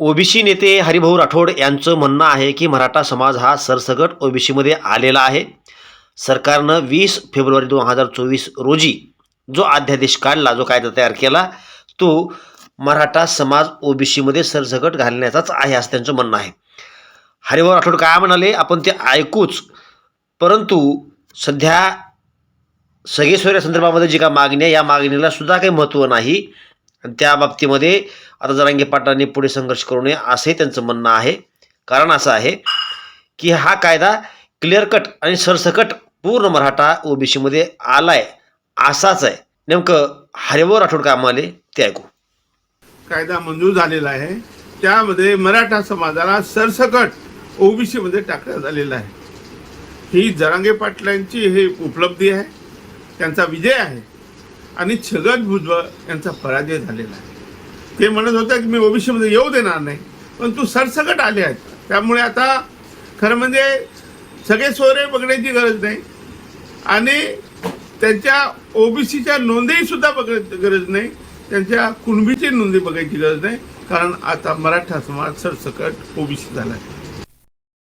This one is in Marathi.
ओबीसी नेते हरिभाऊ राठोड यांचं म्हणणं आहे की मराठा समाज हा सरसकट ओबीसीमध्ये आलेला आहे. सरकारनं वीस फेब्रुवारी दोन हजार चोवीस रोजी जो अध्यादेश काढला जो कायदा तयार केला तो मराठा समाज ओबीसीमध्ये सरसकट घालण्याचाच आहे असं त्यांचं म्हणणं आहे. हरिभाऊ राठोड काय म्हणाले? आपण ते ऐकूच. परंतु सध्या सगळे सोयऱ्या संदर्भामध्ये जी काय मागणी आहे या मागणीला सुद्धा काही महत्त्व नाही. आणि त्या बाबतीमध्ये आता जरांगे पाटलांनी पुढे संघर्ष करू नये असंही त्यांचं म्हणणं आहे. कारण असं आहे की हा कायदा क्लिअर कट आणि सरसकट पूर्ण मराठा ओबीसीमध्ये आलाय असाच आहे. नेमकं हरिभाऊ राठोड काय म्हणाले ते ऐकू. कायदा मंजूर झालेला आहे. त्यामध्ये मराठा समाजाला सरसकट ओबीसीमध्ये टाकण्यात आलेला आहे. ही जरांगे पाटलांची हे उपलब्धी आहे. त्यांचा विजय आहे. आणि छगन भुजबळ यांचा पराजय झालेला आहे. ते म्हणत होते की मी ओबीसीमध्ये येऊ देणार नाही पण तू सरसकट आले आहेत. त्यामुळे आता खरं म्हणजे सगळे सोयरे बघण्याची गरज नाही आणि त्यांच्या ओबीसीच्या नोंदीसुद्धा बघण्याची गरज नाही त्यांच्या कुणबीची नोंदी बघायची गरज नाही कारण आता मराठा समाज सरसकट ओबीसी झाला आहे.